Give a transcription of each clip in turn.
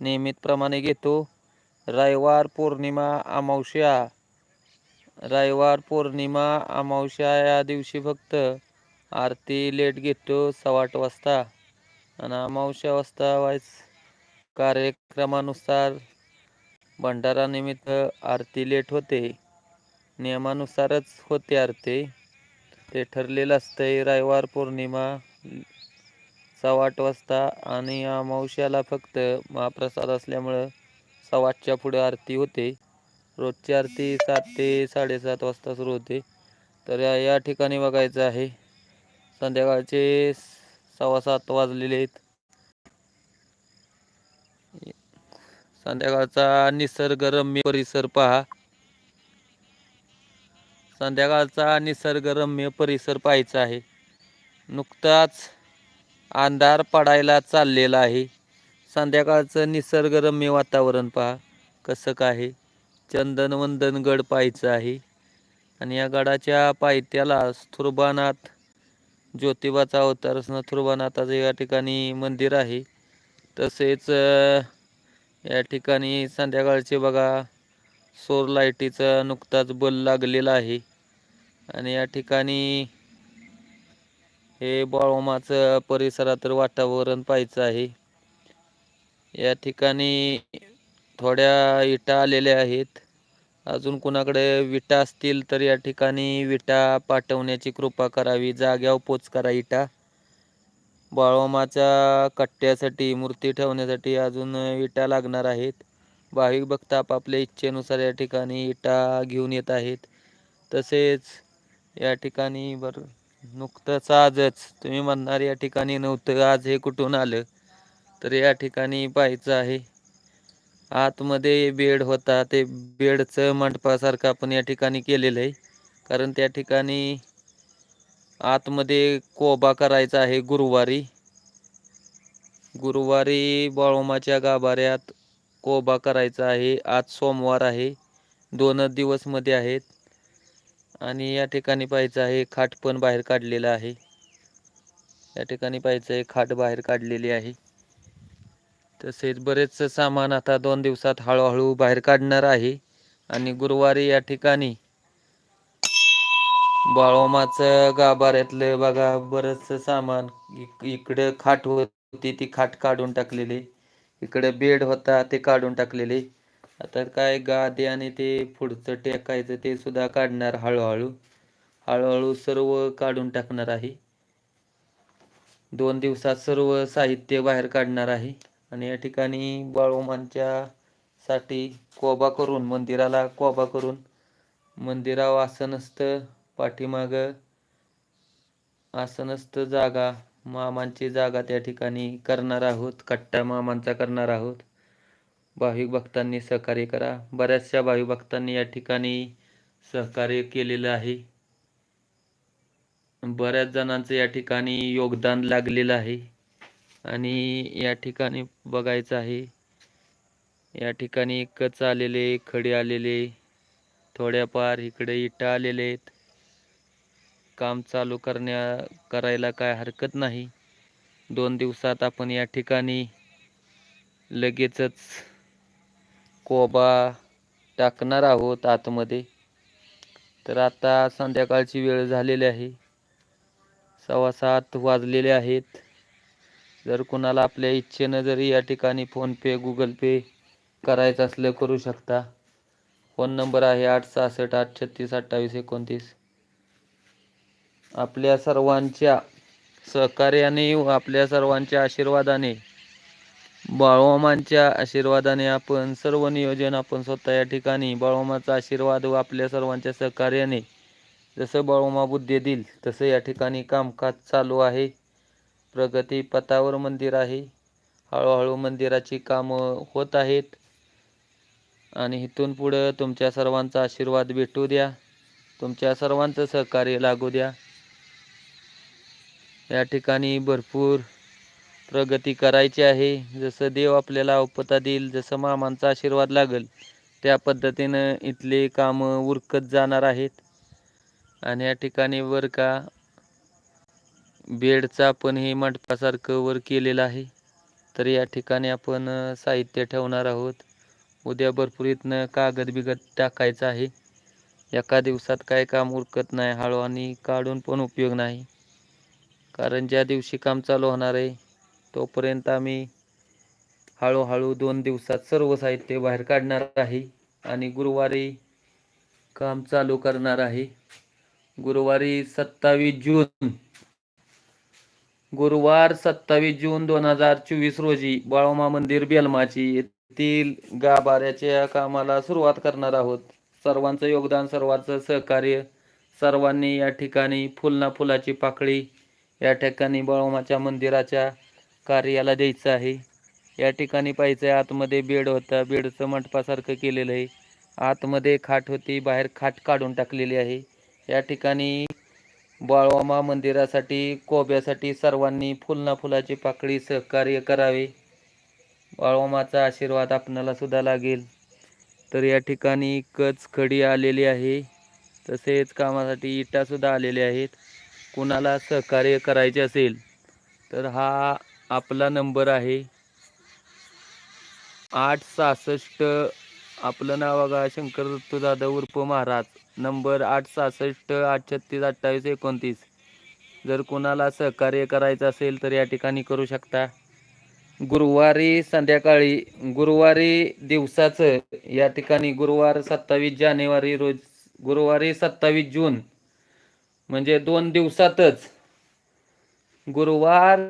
नियमितप्रमाणे घेतो. रविवार पौर्णिमा अमावस्या. रविवार पौर्णिमा अमावस्या या दिवशी फक्त आरती लेट घेतो सव्वा आठ वाजता. आणि अमावस्या वाजता वाईस कार्यक्रमानुसार भंडारानिमित्त आरती लेट होते. नियमानुसारच होते आरती. ते ठरलेलं असतंय रविवार पौर्णिमा सव्वा आठ वाजता आणि अमावश्याला फक्त महाप्रसाद असल्यामुळं सव्वा आठच्या पुढे आरती होते. रोजची आरती सात ते साडेसात वाजता सुरू होते. तर या ठिकाणी बघायचं आहे. संध्याकाळचे सव्वा सात वाजलेले आहेत. संध्याकाळचा निसर्गरम्य परिसर पहा. संध्याकाळचा निसर्गरम्य परिसर पाहायचा आहे. नुकताच अंधार पडायला चाललेला आहे. संध्याकाळचं निसर्गरम्य वातावरण पहा कसं काय चंदनवंदन गड पाहायचं आहे. आणि या गडाच्या पायथ्याला स्थुरबानाथ ज्योतिबाचा अवतार स्थुरबानाथाचं या ठिकाणी मंदिर आहे. तसेच या ठिकाणी संध्याकाळचे बघा सोर लाईटीचा नुकताच बल लागलेला आहे. आणि या ठिकाणी हे बाळोमाचं परिसरात वातावरण पाहायचं आहे. या ठिकाणी थोड्या इटा आलेल्या आहेत. अजून कुणाकडे विटा असतील तर या ठिकाणी विटा पाठवण्याची कृपा करावी. जाग्यावर पोच करा इटा. बाळोमाच्या कट्ट्यासाठी मूर्ती ठेवण्यासाठी अजून विटा लागणार आहेत. भाविक भक्त आपापल्या इच्छेनुसार या ठिकाणी इटा घेऊन येत आहेत. तसेच या ठिकाणी बरं नुकतंच आजच तुम्ही म्हणणार या ठिकाणी नव्हतं आज हे कुठून आलं? तर या ठिकाणी पाहायचं आहे. आतमध्ये बेड होता ते बेडचं मंडपासारखं आपण या ठिकाणी केलेलं आहे. कारण त्या ठिकाणी आतमध्ये कोबा करायचा आहे गुरुवारी. गुरुवारी बाळोमाच्या गाभाऱ्यात कोबा करायचा आहे. आज सोमवार आहे. दोनच दिवसमध्ये आहेत. आणि या ठिकाणी पाहायचं आहे खाट पण बाहेर काढलेलं आहे. या ठिकाणी पाहायचं आहे खाट बाहेर काढलेली आहे. तसेच बरेच सामान आता दोन दिवसात हळूहळू बाहेर काढणार आहे. आणि गुरुवारी या ठिकाणी बाळोमाचं गाभाऱ्यातलं बघा बरंच सामान इक इकडं खाट होती ती खाट काढून टाकलेली. इकडे बेड होता ते काढून टाकलेले. आता काय गादी आणि ते पुढचं टेकायचं ते सुद्धा काढणार हळूहळू. हळूहळू सर्व काढून टाकणार आहे. दोन दिवसात सर्व साहित्य बाहेर काढणार आहे. आणि या ठिकाणी बाळोमांच्या साठी कोबा करून मंदिराला कोबा करून मंदिरावर आसनस्थ पाठीमाग आसनस्थ जागा मामांची जागा त्या ठिकाणी करणार आहोत. कट्टा मामांचा करणार आहोत. भाविक भक्तांनी सहकार्य करा. बऱ्याचशा भाविक भक्तांनी या ठिकाणी सहकार्य केलेलं आहे. बऱ्याच जणांचं या ठिकाणी योगदान लागलेलं आहे. आणि या ठिकाणी बघायचं आहे. या ठिकाणी कच आलेले खडे आलेले थोड्याफार इकडे इटा आलेले आहेत. काम चालू करण्या करायला काय हरकत नाही. दोन दिवसात आपण या ठिकाणी लगेचच कोबा टाकणार आहोत आतमध्ये. तर आता संध्याकाळची वेळ झालेली आहे. सव्वा सात वाजलेले आहेत. जर कुणाला आपल्या इच्छेनं जरी या ठिकाणी फोनपे गुगल पे करायचं असलं करू शकता. फोन नंबर आहे आठ सहासष्ट आठ छत्तीस अठ्ठावीस एकोणतीस. आपल्या सर्वांच्या सहकार्याने व आपल्या सर्वांच्या आशीर्वादाने बाळोमांच्या आशीर्वादाने आपण सर्व नियोजन आपण स्वतः या ठिकाणी बाळोमाचा आशीर्वाद व आपल्या सर्वांच्या सहकार्याने जसं बाळोमा बुद्धी देईल तसं या ठिकाणी कामकाज चालू आहे. प्रगती पथावर मंदिर आहे. हळूहळू मंदिराची कामं होत आहेत. आणि इथून पुढं तुमच्या सर्वांचा आशीर्वाद भेटू द्या. तुमच्या सर्वांचं सहकार्य लागू द्या. या ठिकाणी भरपूर प्रगती करायची आहे. जसं देव आपल्याला उपता देईल जसं मामांचा आशीर्वाद लागेल त्या पद्धतीनं इथले कामं उरकत जाणार आहेत. आणि या ठिकाणी वर का बेडचा पण हे मंडपासारखं वर केलेलं आहे. तर या ठिकाणी आपण साहित्य ठेवणार आहोत. उद्या भरपूर इथनं कागद बिगद टाकायचं आहे. एका दिवसात काय काम उरकत नाही हळू आणि काढून पण उपयोग नाही. कारण ज्या दिवशी काम चालू होणार आहे तोपर्यंत आम्ही हळूहळू दोन दिवसात सर्व साहित्य बाहेर काढणार आहे आणि गुरुवारी काम चालू करणार आहे. गुरुवारी सत्तावीस जून. गुरुवार सत्तावीस जून दोन हजार चोवीस रोजी बाळोमा मंदिर बेलमाची येथील गाभाऱ्याच्या कामाला सुरुवात करणार आहोत. सर्वांचं योगदान सर्वांचं सहकार्य सर्वांनी या ठिकाणी फुलना फुलाची पाकळी या ठिकाणी बाळोमाच्या मंदिराच्या कार्याला द्यायचं आहे. या ठिकाणी पाहिजे आतमध्ये बेड होता. बेडचं मंडपासारखं केलेलं आहे. आतमध्ये खाट होती. बाहेर खाट काढून टाकलेली आहे. या ठिकाणी बाळवामा मंदिरासाठी कोब्यासाठी सर्वांनी फुलना फुलाची पाकळी सहकार्य करावे. बाळवामाचा आशीर्वाद आपणाला सुद्धा लागेल. तर या ठिकाणी कच खडी आलेली आहे. तसेच कामासाठी इटासुद्धा आलेल्या आहेत. कुणाला सहकार्य करायचे असेल तर हा आपला नंबर आहे. आठ सहासष्ट आपलं नाव बघा शंकर दत्तू जाधव उर्फ महाराज. नंबर आठ सहासष्ट आठ छत्तीस अठ्ठावीस एकोणतीस. जर कोणाला सहकार्य करायचं असेल तर या ठिकाणी करू शकता. गुरुवारी संध्याकाळी गुरुवारी दिवसाचं या ठिकाणी गुरुवार सत्तावीस जानेवारी रोज गुरुवारी सत्तावीस जून. म्हणजे दोन दिवसातच गुरुवार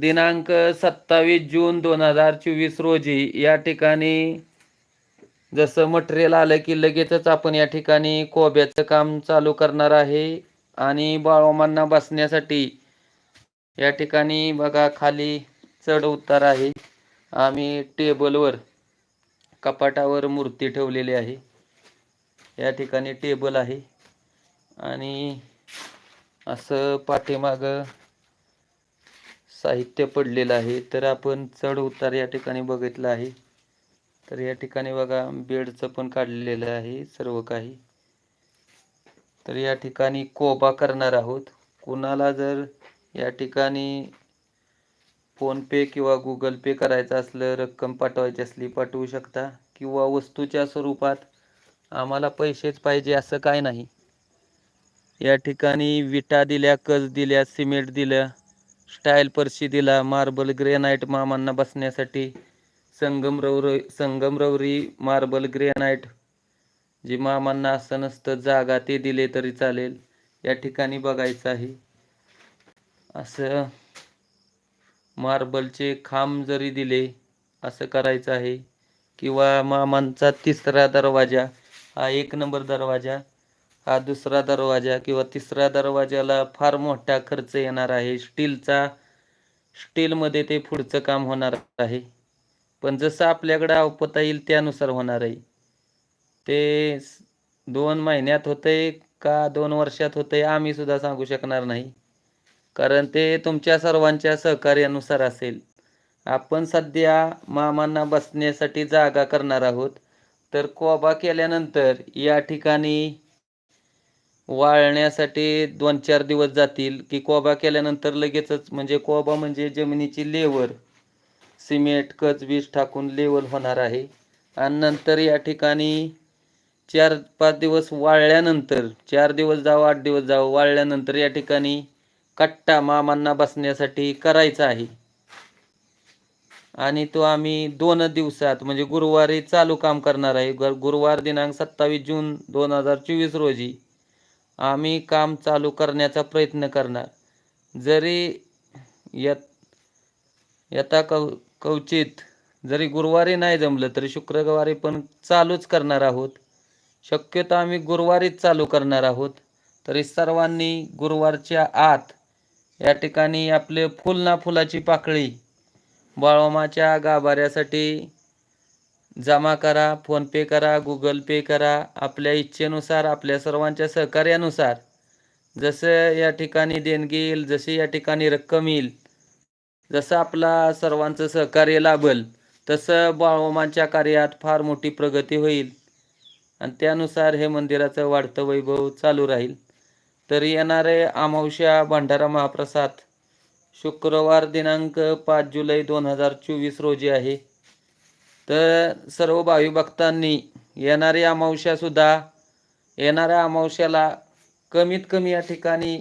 दिनांक सत्तावीस जून दोन हजार चोवीस रोजी या ठिकाणी जसं मटेरियल आलं की लगेचच आपण या ठिकाणी कोब्याचं काम चालू करणार आहे आणि बाळोमांना बसण्यासाठी या ठिकाणी बघा खाली चढ उतार आहे. आम्ही टेबलवर कपाटावर मूर्ती ठेवलेली आहे. या ठिकाणी टेबल आहे आणि असं पाठीमागं साहित्य पडलेलं आहे. तर आपण चढ उतार या ठिकाणी बघितलं आहे. तर या ठिकाणी बघा बेडचं पण काढलेलं आहे सर्व काही. तर या ठिकाणी कोबा करणार आहोत. कुणाला जर या ठिकाणी फोनपे किंवा गुगल पे करायचं असलं रक्कम पाठवायची असली पाठवू शकता. किंवा वस्तूच्या स्वरूपात आम्हाला पैसेच पाहिजे असं काय नाही. या ठिकाणी विटा दिल्या कच दिल्या सिमेंट दिल्या स्टाईल परशी दिला मार्बल ग्रेनाईट मामांना बसण्यासाठी संगमरवर संगमरवरी मार्बल ग्रेनाईट जी मामांना असं नसतं जागा ते दिले तरी चालेल. या ठिकाणी बघायचं आहे. असं मार्बलचे खांब जरी दिले असं करायचं आहे. किंवा मामांचा तिसरा दरवाजा हा एक नंबर दरवाजा हा दुसरा दरवाजा किंवा तिसऱ्या दरवाजाला फार मोठा खर्च येणार आहे. स्टीलचा स्टीलमध्ये ते पुढचं काम होणार आहे. पण जसं आपल्याकडं अवपता येईल त्यानुसार होणार आहे. ते दोन महिन्यात होतंय का दोन वर्षात होतंय आम्ही सुद्धा सांगू शकणार नाही. कारण ते तुमच्या सर्वांच्या सहकार्यानुसार असेल. आपण सध्या मामांना बसण्यासाठी जागा करणार आहोत. तर कोबा केल्यानंतर या ठिकाणी वाळण्यासाठी दोन चार दिवस जातील की कोबा केल्यानंतर लगेचच म्हणजे कोबा म्हणजे जमिनीची लेवर सिमेंट कच बीज टाकून लेवल होणार आहे. आणि नंतर या ठिकाणी चार पाच दिवस वाळल्यानंतर चार दिवस जावं आठ दिवस जावं वाळल्यानंतर या ठिकाणी कट्टा मामांना बसण्यासाठी करायचा आहे. आणि तो आम्ही दोन दिवसात म्हणजे गुरुवारी चालू काम करणार आहे. गुरुवार दिनांक सत्तावीस जून दोन हजार चोवीस रोजी. आम्ही काम चालू करण्याचा प्रयत्न करणार. जरी यत यथा कव कवचित जरी गुरुवारी नाही जमलं तरी शुक्रवारी पण चालूच करणार आहोत. शक्यतो आम्ही गुरुवारीच चालू करणार आहोत. तरी सर्वांनी गुरुवारच्या आत या ठिकाणी आपले फुल ना फुलाची पाकळी बाळोमाच्या गाभाऱ्यासाठी जमा करा फोनपे करा गुगल पे करा आपल्या इच्छेनुसार आपल्या सर्वांच्या सहकार्यानुसार. जसं या ठिकाणी देणगी येईल जशी या ठिकाणी रक्कम येईल जसं आपला सर्वांचं सहकार्य लाभल तसं बाळोमांच्या कार्यात फार मोठी प्रगती होईल. आणि त्यानुसार हे मंदिराचं वाढतं वैभव चालू राहील. तर येणारे अमावश्या भंडारा महाप्रसाद शुक्रवार दिनांक पाच जुलै दोन हजार चोवीस रोजी आहे. तर सर्व भावी भक्तांनी येणारी अमावश्यासुद्धा येणाऱ्या अमावश्याला कमीत कमी या ठिकाणी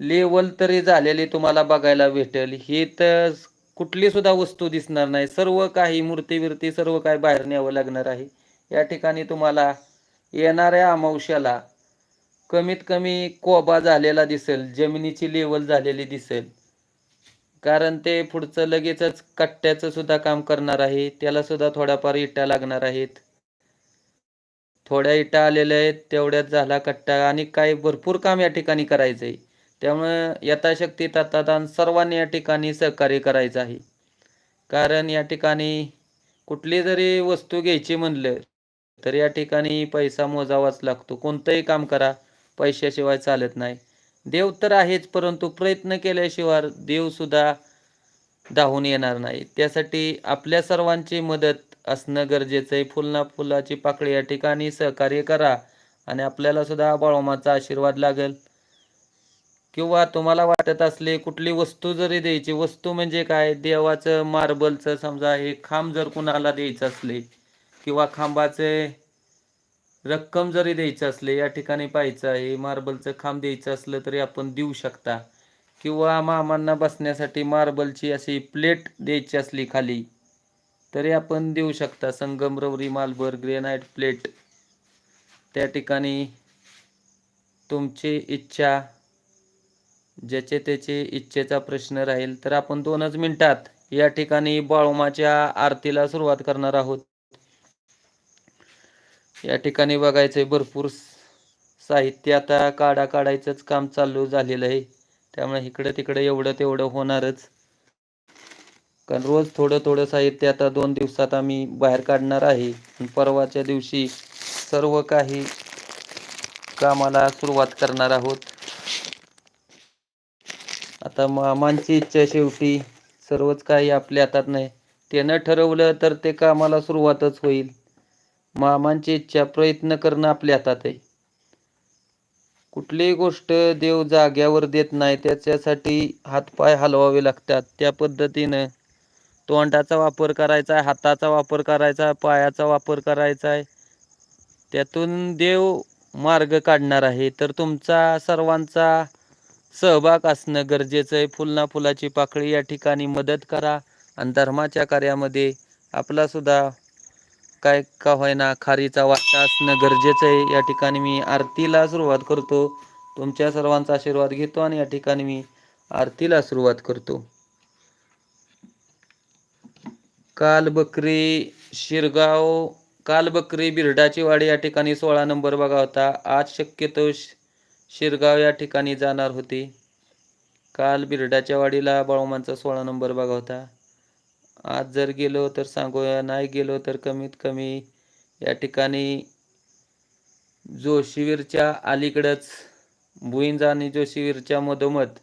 लेवल तरी झालेली तुम्हाला बघायला भेटेल. ही तर कुठली सुद्धा वस्तू दिसणार नाही. सर्व काही मूर्ती बिर्ती सर्व काही बाहेर न्यावं लागणार आहे. या ठिकाणी तुम्हाला येणाऱ्या अमावश्याला कमीत कमी कोबा झालेला दिसेल. जमिनीची लेवल झालेली दिसेल. कारण ते पुढचं लगेचच कट्ट्याचं सुद्धा काम करणार आहे. त्याला सुद्धा थोड्याफार इटा लागणार आहेत. थोड्या इटा आलेल्या आहेत तेवढ्यात झाला कट्टा आणि काही भरपूर काम या ठिकाणी करायचं आहे त्यामुळं यथाशक्ती तत्तादान सर्वांनी या ठिकाणी सहकार्य करायचं आहे. कारण या ठिकाणी कुठली जरी वस्तू घ्यायची म्हणलं तर या ठिकाणी पैसा मोजावाच लागतो. कोणतंही काम करा पैशाशिवाय चालत नाही. देव तर आहेच परंतु प्रयत्न केल्याशिवाय देवसुद्धा धावून येणार नाही. त्यासाठी आपल्या सर्वांची मदत असणं गरजेचं आहे. फुलना फुलाची पाकळी या ठिकाणी सहकार्य करा आणि आपल्याला सुद्धा बाळोमाचा आशीर्वाद लागेल. किंवा तुम्हाला वाटत असले कुठली वस्तू जरी द्यायची वस्तू म्हणजे काय? देवाचं मार्बलचं समजा हे खांब जर कुणाला द्यायचं असले किंवा खांबाचे रक्कम जरी द्यायचं असले या ठिकाणी पाहायचं आहे मार्बलचं खांब द्यायचं असलं तरी आपण देऊ शकता. किंवा मामांना बसण्यासाठी मार्बलची अशी प्लेट द्यायची असली खाली तरी आपण देऊ शकता. संगमरवरी मालभर ग्रेनाईट प्लेट. त्या ठिकाणी तुमची इच्छा ज्याचे त्याचे इच्छेचा प्रश्न राहील तर आपण दोनच मिनिटात या ठिकाणी बाळोमाच्या आरतीला सुरुवात करणार आहोत. या ठिकाणी बघायचंय भरपूर साहित्य आता काढा काढायचंच काम चालू झालेलं आहे. त्यामुळे इकडं तिकडं एवढं तेवढं होणारच. कारण रोज थोडं थोडं साहित्य आता दोन दिवसात आम्ही बाहेर काढणार आहे. परवाच्या दिवशी सर्व काही कामाला सुरुवात करणार आहोत. आता मामांची इच्छा शेवटी सर्वच काही आपल्या हातात नाही. त्यानं ठरवलं तर ते कामाला सुरुवातच होईल. मामांची इच्छा प्रयत्न करणं आपल्या हातात आहे कुठलीही गोष्ट देव जाग्यावर देत नाही त्याच्यासाठी हातपाय हलवावे लागतात. त्या पद्धतीनं तोंडाचा वापर करायचा आहे हाताचा वापर करायचा आहे पायाचा वापर करायचा आहे. त्यातून देव मार्ग काढणार आहे. तर तुमचा सर्वांचा सहभाग असणं गरजेचं आहे. फुलना फुलाची पाकळी या ठिकाणी मदत करा. आणि धर्माच्या कार्यामध्ये आपला सुद्धा काय का होईना खारीचा वाटा असणं गरजेचं आहे. या ठिकाणी मी आरतीला सुरुवात करतो. तुमच्या सर्वांचा आशीर्वाद घेतो आणि या ठिकाणी मी आरतीला सुरुवात करतो. काल बकरी शिरगाव काल बकरी बिरडाची वाडी या ठिकाणी सोळा नंबर बघा होता. आज शक्यतो शिरगाव या ठिकाणी जाणार होती. काल बिरडाच्या वाडीला बाळोमांचा सोळा नंबर बघा होता. आज जर गेलो तर सांगूया नाही गेलो तर कमीत कमी या ठिकाणी जोशीवीरच्या अलीकडंच भुईंज आणि जोशीवीरच्या मधोमध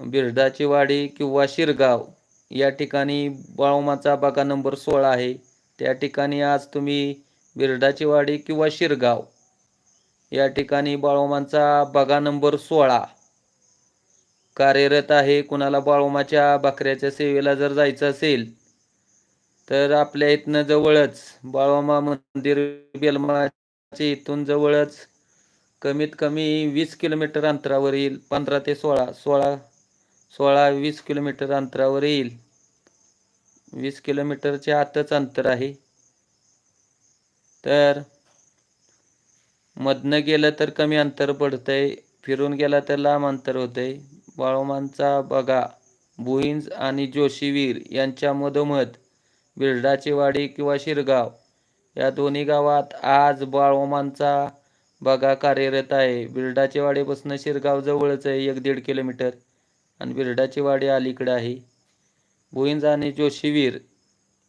बिरडाची वाडी किंवा शिरगाव या ठिकाणी बाळोमाचा बागा नंबर सोळा आहे. त्या ठिकाणी आज तुम्ही बिरडाची वाडी किंवा शिरगाव या ठिकाणी बाळोमांचा बागा नंबर सोळा कार्यरत आहे कुणाला बाळोमाच्या बकऱ्याच्या सेवेला जर जायचं असेल तर आपल्या इथनं जवळच बाळोमा मंदिर बेलमाचे इथून जवळच कमीत कमी वीस किलोमीटर अंतरावर येईल पंधरा ते सोळा सोळा सोळा वीस किलोमीटर अंतरावर येईल. वीस किलोमीटरच्या आतच अंतर आहे. तर मधनं गेलं तर कमी अंतर पडतंय फिरून गेला तर लांब अंतर होतंय. बाळोमांचा बगा भुईंज आणि जोशीवीर यांच्या मधोमध बिर्डाचीवाडी किंवा शिरगाव. या दोन्ही गावात आज बाळोमांचा बघा कार्यरत आहे. बिरडाचेवाडीपासून शिरगाव जवळच आहे एक दीड किलोमीटर. आणि बिरडाची वाडी अलीकडे आहे. भुईंज आणि जोशीवीर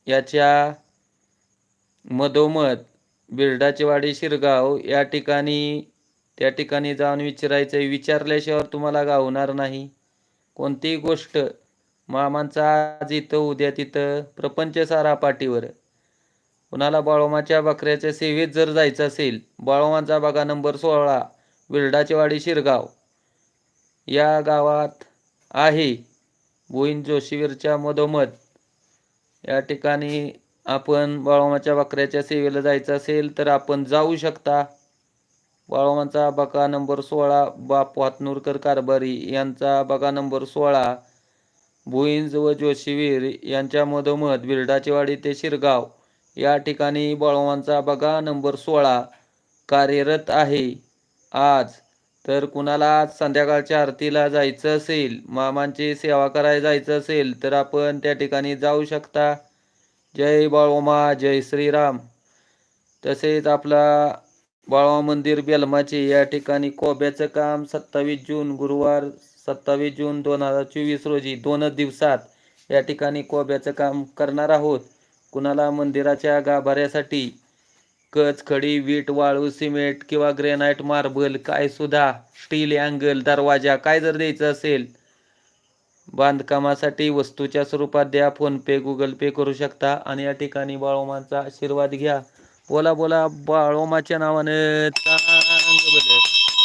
याच्या मधोमध बिरडाची वाडी शिरगाव या ठिकाणी त्या ठिकाणी जाऊन विचारायचं आहे विचारल्याशिवाय तुम्हाला गावणार नाही. कोणतीही गोष्ट मामांचा आज इथं उद्या तिथं प्रपंच सारा पाठीवर. कुणाला बाळोमाच्या बकऱ्याच्या सेवेत जर जायचं असेल बाळोमाचा बागा नंबर सोळा विरडाचेवाडी शिरगाव. या गावात आहे बोईन जोशीवीरच्या मधोमध. या ठिकाणी आपण बाळोमाच्या बकऱ्याच्या सेवेला जायचं असेल तर आपण जाऊ शकता. बाळोमाचा बका नंबर सोळा बाप हातनूरकर कारभारी यांचा बका नंबर सोळा भुईंज व जोशीवीर यांच्या मधोमध बिरडाचेवाडी ते शिरगाव या ठिकाणी बाळोमांचा बघा नंबर सोळा कार्यरत आहे. आज तर कुणाला आज संध्याकाळच्या आरतीला जायचं असेल मामांची सेवा करायला जायचं असेल तर आपण त्या ठिकाणी जाऊ शकता. जय बाळोमा जय श्रीराम. तसेच आपला बाळोमा मंदिर बेलमाचे या ठिकाणी कोब्याचं काम सत्तावीस जून गुरुवार सत्तावीस जून दोन हजार चोवीस रोजी दोनच दिवसात या ठिकाणी कोब्याचं काम करणार आहोत. कुणाला मंदिराच्या गाभाऱ्यासाठी कच खडी वीट वाळू सिमेंट किंवा ग्रेनाईट मार्बल काय सुद्धा स्टील अँगल दरवाजा काय जर द्यायचं असेल बांधकामासाठी वस्तूच्या स्वरूपात द्या फोन पे गुगल पे करू शकता आणि या ठिकाणी बाळोमाचा आशीर्वाद घ्या. बोला बोला बाळोमाच्या नावानं चांग बदल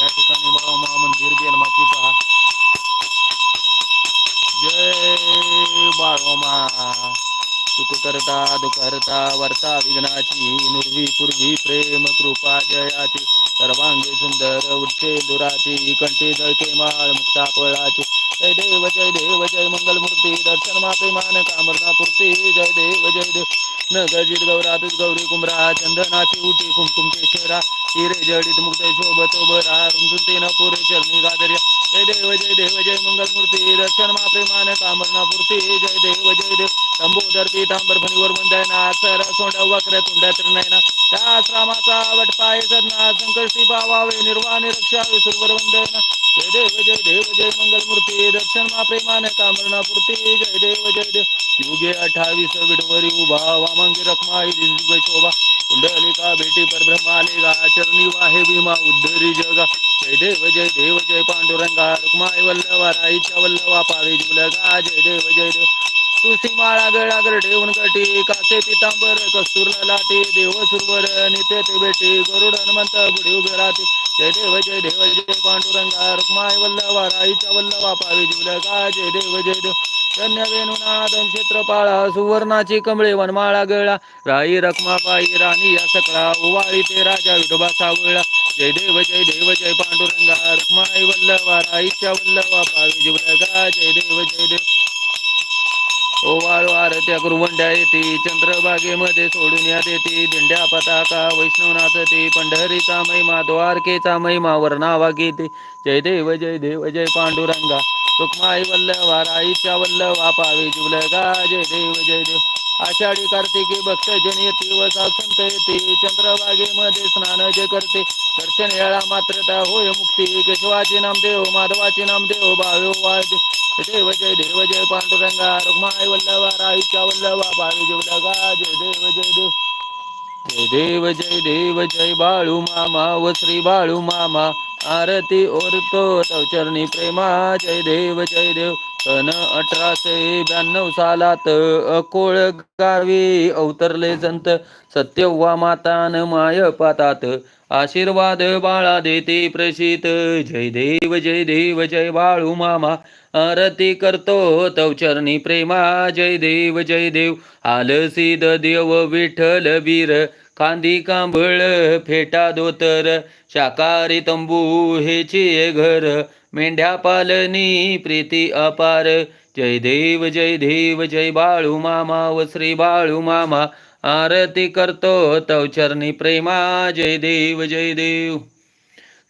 या ठिकाणी बाळोमा मंदिर बेलमाची पहा. जय बाळोमा. सुख करता दुखरता वर्ता विघ्नाची नुर्वी पूर्वी प्रेम कृपा जयाची. सर्वांगी सुंदर उठे दुराची कंठी जळके माळ मुक्ता पळाची. जय देव जय देव जय मंगलमूर्ती दर्शन माते मान कामरना पूर्ती जय देव जय देव. न गजित गौरात गौरी कुमरा चंदनाची उटी कुमकुम केशरा हिरे जडित मुक्त शोभत बरा रुंजुते न पुरे चरणी गादर्या. जय देव जय देव जय मंगलमूर्ती दर्शन माते मान कामरना पूर्ती जय देव जय देव. लंबोदर पीतांबर फणीवर वंदना सर सोंड वक्र तुंड त्रिनयना. त्या आश्रमाचा वटपाय सदना संकष्टी पावावे निर्वाण रक्षा विसुरवर वंदना. जय देव जय देव जय मंगलमूर्ती दर्शन मा प्रेमाने कामरना पूर्ती जय देव जय देव युगे अठ्ठावीस विडवरी उभा वामंगी रखमाई शोभा कुंडलिका भेटी परब्रह्माले गा चरणी वाहे भीमा उद्धरी जगा जय देव जय देव जय पांडुरंगा रुक्माई वल्लवा राईच्या वल्लवा पावी जुलगा जय देव जय देव तुळशी माळा गळा ठेवून गटी कासे पितांबर कस्तूर लाटी देव सुरवर नित्य ते बेटी गरुड हनुमंत बुडी उभे राहते जय देव जय देव जय पांडुरंगा रुक्माय वल्लवा राईच्या वल्लवा पावी जुलगा जय देव जय देव. धन्य वेणुनादन क्षेत्रपाळा सुवर्णाची कमळे वनमाळा गळा. राई रखमा पायी राणी या सकळा उवाळी ते राजा विठोबा सावळा. जय देव जय देव जय पांडुरंगा रुक्माय वल्लवा राईच्या वल्लवा पावी जिवलगा जय देव जय देव. ओवाळू आरत्या गुरुवंड्या येते चंद्रबागेमध्ये सोडून यात देते. दिंड्या पताका वैष्णव नाचते पंढरीचा महिमा द्वारकेचा महिमा वर्णावा गीते. जय देव जय देव जय पांडुरंगा. सुखमाई वल्लवा राईच्या वल्लवा पावे जुलगा. जय देव जय देव. आषाढी कार्तिकी भक्तजन येते व संत येते. चंद्रबागेमध्ये स्नान जे करते दर्शन येळा मात्रता होय मुक्ती. केशवाचे नामदेव माधवाचे नामदेव भावे वाळते. देव जय देव जय पांडुरंगा रुक्माई वल्लवा राईच्या वल्लवा पावे जुलगा जय देव जय देव। जय देव जय देव जय बाळू मामा व श्री बाळू मामा आरती ओरतो तव चरणी प्रेमा जय देव जय देव। सन अठराशे ब्याण्णव सालात अकोळ गावी अवतरले संत सत्यव्वा मातान माय पातात। आशीर्वाद बाळा देते प्रसित जय देव जय देव जय बाळू मामा आरती करतो तव चरणी प्रेमा जय देव जय देव. आलसीद देव विठ्ठल वीर कांदी कांबळ फेटा दोतर. शाकाहारी तंबू हेची घर. मेंढ्या पालनी प्रीती अपार. जय देव जय देव जय बाळू मामा व श्री बाळू मामा. आरती करतो तव चरणी प्रेमा जय देव जय देव.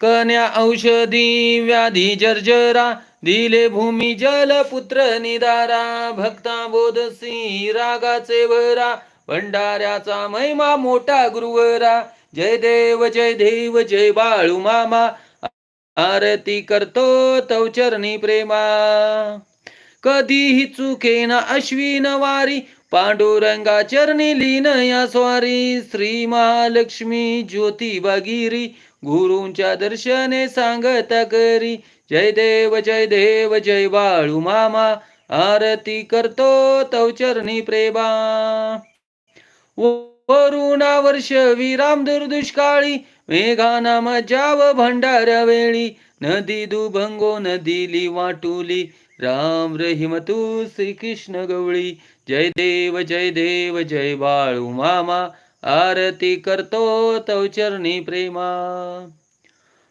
कन्या औषधी व्याधी जर्जरा दिले भूमी जल पुत्र निदारा भक्ता बोधसी रागाचे भरा भंडाऱ्याचा महिमा मोठा गुरुवरा. जय देव जय देव जय बाळू मामा आरती करतो तव चरणी प्रेमा. कधीही चुकेना अश्विन वारी पांडुरंगा चरणी लीन या स्वारी. श्री महालक्ष्मी ज्योती बागिरी गुरूंच्या दर्शने सांगता करी. जय देव जय देव जय बाळू मामा. आरती करतो तव चरणी प्रेमा. वरुणा वर्ष विराम दुर्दुष्काळी. मेघाना मजाव भंडाऱ्या वेळी. नदी दुभंगो नदीली वाटुली. राम रहीम तू श्रीकृष्ण गवळी. जय देव जय देव जय बाळू मामा. आरती करतो तव चरणी प्रेमा.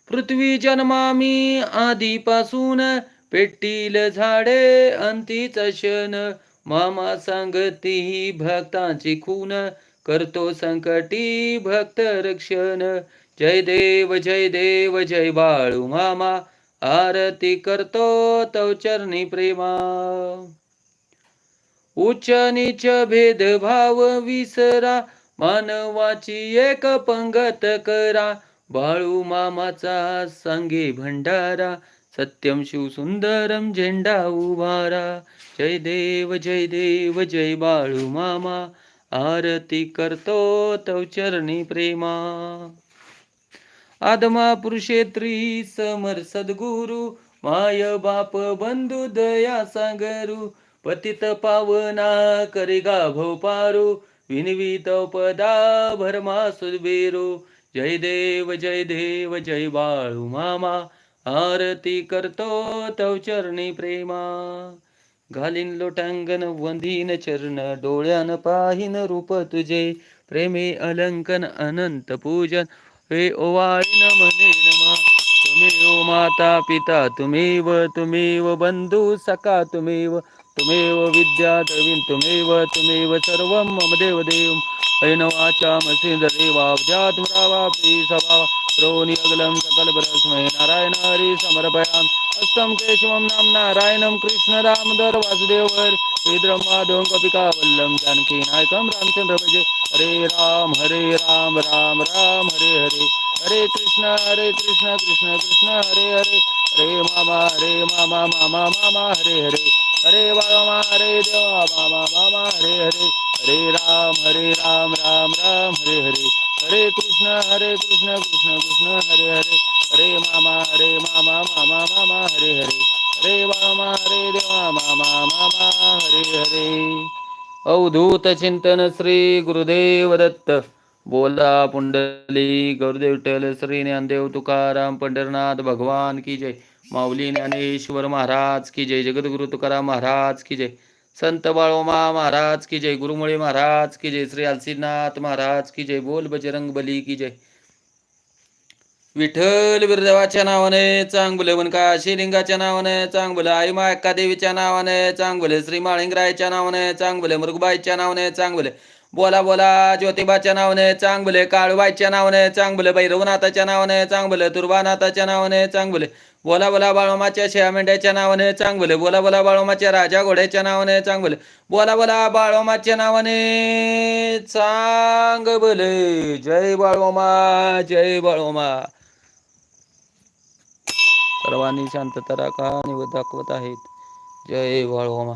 पृथ्वी जन्मामी आधीपासून पेटील झाडे अंतीच क्षण मामा सांगती भक्तांची खून. करतो संकटी भक्त रक्षण. जय देव जय देव जय बाळू मामा. आरती करतो तव चरणी प्रेमा. उच्च नीच भेदभाव विसरा. मानवाची एक पंगत करा. बाळू मामाचा सांगे भंडारा. सत्यम शिव सुंदरम झेंडा उभारा. जय देव जय देव जय बाळू मामा. आरती करतो तव चरणी प्रेमा. आदमा पुरुषेत्री समर सद्गुरु. माय बाप बंधू दया सागरू. पतित पावना करी गाभो विनवीत पदा भरमा सुदबेरू जय देव जय देव जय बाळू मामा. आरती करतो तव चरणी प्रेमा. घालीन लोटांगण वंदीन चरण डोळ्यान पाहिन रूप तुझे. प्रेमे अलंकन अनंत पूजन. हे ओवाळीन म्हणे नमा. तुम्ही हो माता पिता तुम्हीव तुम्हीव बंधू सखा व तुमेव विद्या द्रवीण तुमेव तुमेव सर्व मम देव देव ऐनवाचा मसिंद सभा रोनि अगलं सकल नारायण हरी समर्पयाम। हस्तं केशवं नाम नारायणं कृष्ण दामोदर वासुदेवर श्रीद्रमाधवं कपिका वल्लम जानकी नायकं रामचंद्र भजे। हरे राम हरे राम राम राम हरे हरे। हरे कृष्ण हरे कृष्ण कृष्ण कृष्ण हरे हरे। हरे मामा हरे मामा मामा मामा हरे हरे। हरे बाबा हरे देवा बाबा बाबा हरे हरे हरे राम हरे राम राम राम हरे हरे हरे कृष्ण हरे कृष्ण कृष्ण कृष्ण हरे हरे हरे मामा हरे मामा मामा मामा हरे हरे हरे बाबा हरे देवा मामा मामा हरे हरे अवधूत चिंतन श्री गुरुदेव दत्त बोला पुंडली गुरुदेव टेल श्री ज्ञानदेव तुकाराम पंढरनाथ भगवान की जय माऊली ज्ञानेश्वर महाराज की जय जगद्गुरु तुकाराम महाराज की जय संत बाळोमा महाराज की जय गुरुमुळे महाराज की जय श्री आलसीनाथ महाराज की जय बोल बजरंग बली की जय. विठ्ठल बिरदेवाच्या नावाने चांगलं वनका श्रीलिंगाच्या नावाने चांगलं आई मा एक्का देवीच्या नावाने चांगलं श्री माळिंगरायच्या नावाने चांगलं मृगबाईच्या नावाने चांगलं बोला बोला ज्योतिबाच्या नावाने चांगलं काळूबाईच्या नावाने चांगलं भैरवनाथाच्या नावाने चांगलं तुर्बानाथाच्या नावाने चांगलं बोला बोला बाळोमाच्या शेया मेंढ्याच्या नावाने चांगले बोला बोला बाळोमाच्या राजा घोड्याच्या नावाने चांगले बोला बोला बाळोमाच्या नावाने चांग बोले जय बाळोमा जय बाळोमा. सर्वांनी शांतता राखा आणि दाखवत आहेत. जय बाळोमा.